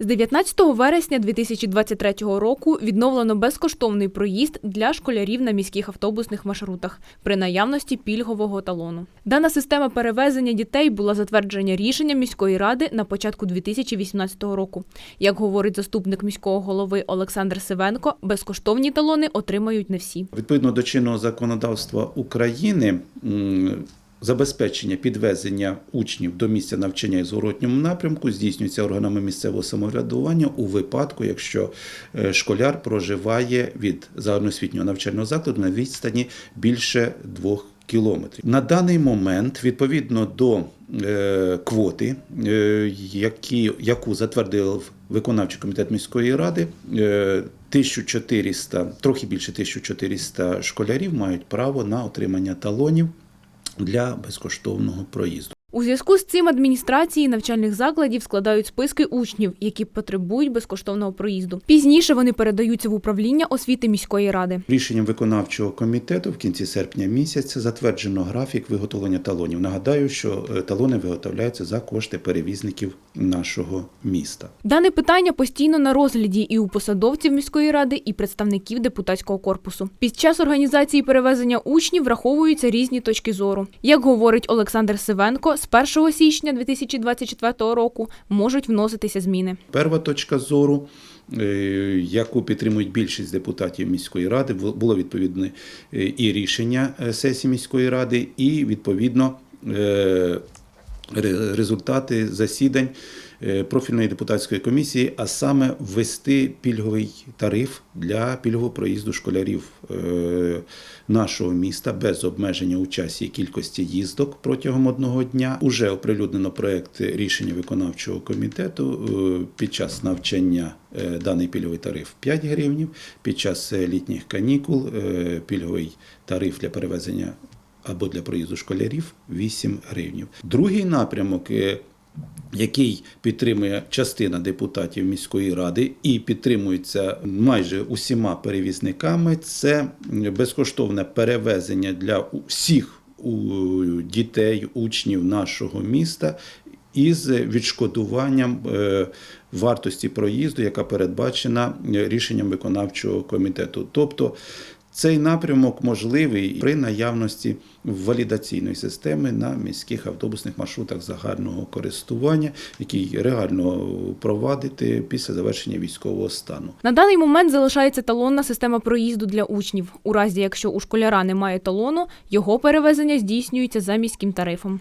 З 19 вересня 2023 року відновлено безкоштовний проїзд для школярів на міських автобусних маршрутах при наявності пільгового талону. Дана система перевезення дітей була затверджена рішенням міської ради на початку 2018 року. Як говорить заступник міського голови Олександр Сивенко, безкоштовні талони отримають не всі. Відповідно до чинного законодавства України. Забезпечення підвезення учнів до місця навчання і зворотньому напрямку здійснюється органами місцевого самоврядування у випадку, якщо е, школяр проживає від загальноосвітнього навчального закладу на відстані більше двох кілометрів. На даний момент, відповідно до е, квоти, е, які, яку затвердив виконавчий комітет міської ради, е, 1400, трохи більше 1400 школярів мають право на отримання талонів для безкоштовного проїзду. У зв'язку з цим адміністрації навчальних закладів складають списки учнів, які потребують безкоштовного проїзду. Пізніше вони передаються в управління освіти міської ради. Рішенням виконавчого комітету в кінці серпня місяця затверджено графік виготовлення талонів. Нагадаю, що е, талони виготовляються за кошти перевізників нашого міста. Дане питання постійно на розгляді і у посадовців міської ради, і представників депутатського корпусу. Під час організації перевезення учнів враховуються різні точки зору. Як говорить Олександр Сивенко, з 1 січня 2024 року можуть вноситися зміни. Перша точка зору, е, яку підтримують більшість депутатів міської ради, бу- було відповідне е, і рішення е, сесії міської ради, і відповідно результати засідань профільної депутатської комісії, а саме ввести пільговий тариф для пільгового проїзду школярів е, нашого міста без обмеження у часі і кількості їздок протягом одного дня. Уже оприлюднено проект рішення виконавчого комітету е, під час навчання. е, Даний пільговий тариф 5 гривнів, під час е, літніх канікул е, пільговий тариф для перевезення або для проїзду школярів 8 гривнів. Другий напрямок, е, який підтримує частина депутатів міської ради і підтримується майже усіма перевізниками, це безкоштовне перевезення для всіх дітей, учнів нашого міста. Із відшкодуванням е, вартості проїзду, яка передбачена рішенням виконавчого комітету. Тобто цей напрямок можливий при наявності валідаційної системи на міських автобусних маршрутах загального користування, який реально провадити після завершення військового стану. На даний момент залишається талонна система проїзду для учнів. У разі, якщо у школяра немає талону, його перевезення здійснюється за міським тарифом.